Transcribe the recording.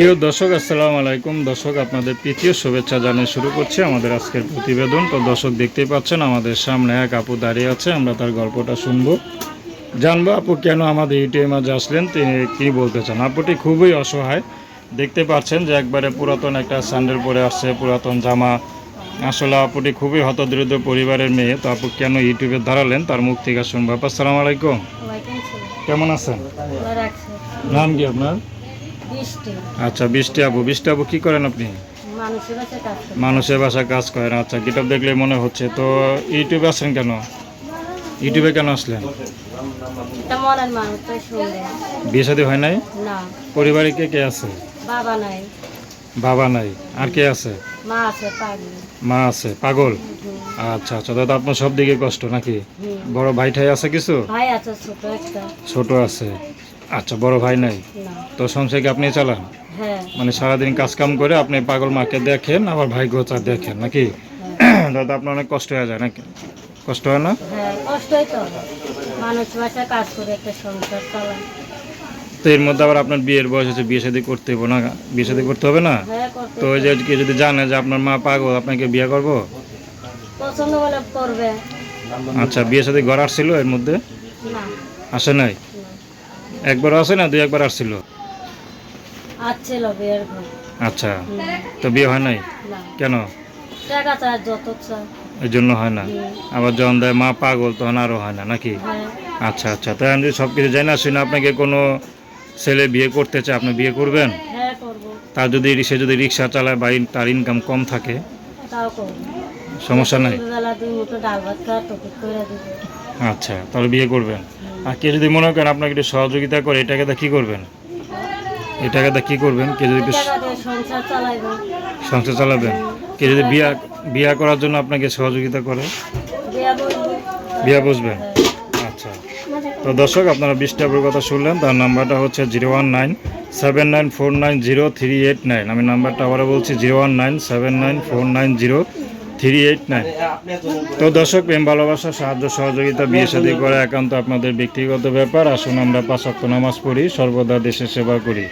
প্রিয় দর্শক আসসালামু আলাইকুম। দর্শক আপনাদের তৃতীয় শুভেচ্ছা জানিয়ে শুরু করছি আমাদের আজকের প্রতিবেদন। তো দর্শক দেখতেই পাচ্ছেন আমাদের সামনে এক আপু দাঁড়িয়ে আছে আমরা তার গল্পটা শুনব। জানব আপু কেন আমাদের ইউটিউবে মাঝে আসলেন? তিনি কী বলতে চান? আপুটি খুবই অসহায়। দেখতে পাচ্ছেন যে একবারে পুরাতন একটা স্যান্ডেল পরে আসছে পুরাতন জামা। আসলে আপুটি খুবই হতদরিদ্র পরিবারের মেয়ে। তো আপু কেন ইউটিউবে দাঁড়ালেন? তার মুখ থেকে শুনব। আপু আসসালামু আলাইকুম। কেমন আছেন? নাম কি আপনার? আচ্ছা বৃষ্টি আপু বৃষ্টি আপু কি করেন আপনি? মানুষের কাছে কাজ করেন আচ্ছা কিতাব দেখলে মনে হচ্ছে তো ইউটিউবে আসলেন কেন? ইউটিউবে কেন আসলেন? বিয়ে শাদী হয় নাই? পরিবারে কে কে আছে? বাবা নাই। বাবা নাই। আর কে আছে? মা আছে পাগলি। আচ্ছা আচ্ছা দাদা আপনার সব দিকে কষ্ট নাকি? বড় ভাই ঠাই আছে কিছু? ছোট আছে। আচ্ছা বড় ভাই নাই? তো সংসার কি আপনি চালান? হ্যাঁ। মানে সারাদিন কাজ কাম করে আপনি পাগল মাকে দেখেন আবার ভাই গোচা দেখেন নাকি? দাদা আপনার অনেক কষ্ট হয়ে যায় নাকি? কষ্ট হয় না? হ্যাঁ তো এর মধ্যে আবার আপনার বিয়ের বয়স হচ্ছে বিয়ে শাদী করতে হবে না? বিয়ে শাদী করতে হবে না? হ্যাঁ তো ওই যে কেউ যদি জানে যে আপনার মা পাগল আপনাকে বিয়ে করব? আচ্ছা বিয়ে শাদী ঘর আসছিল এর মধ্যে? আসে নাই। একবার আসে না দুই একবার আসছিল? আসছিল বিয়ের আচ্ছা তো বিয়ে হয় নাই? কেন? টাকা চায় যত চায় এই জন্য হয় না? আবার যখন দেয় মা পাগল তখন আরও হয় না নাকি? হ্যাঁ। আচ্ছা আচ্ছা তাই আমি যদি সব কিছু জানি না শুনে আপনাকে কোনো ছেলে বিয়ে করতে চায় আপনি বিয়ে করবেন? হ্যাঁ তার যদি সে যদি রিক্সা চালায় বা তার ইনকাম কম থাকে? সমস্যা নাই? আচ্ছা তাহলে বিয়ে করবেন? আর কে যদি মনে করেন আপনাকে একটু সহযোগিতা করে এটাকে দা কী করবেন? এটাকে দা কী করবেন? কে যদি সংসার চালাবেন? কে যদি বিয়া বিয়া করার জন্য আপনাকে সহযোগিতা করে? বিয়া বসবেন আচ্ছা। তো দর্শক আপনারা বিষ্টাপুর কথা শুনলেন তার নাম্বারটা হচ্ছে zero one nine seven nine four nine zero three eight nine. আমি নাম্বারটা আবারও বলছি zero one nine seven nine four nine zero three eight nine. তো দর্শক প্রেম, ভালোবাসা, সাহায্য, সহযোগিতা, বিয়ে শাদী করা একান্ত আপনাদের ব্যক্তিগত ব্যাপার। আসুন আমরা পাঁচ ওয়াক্ত নামাজ পড়ি, সর্বদা দেশের সেবা করি।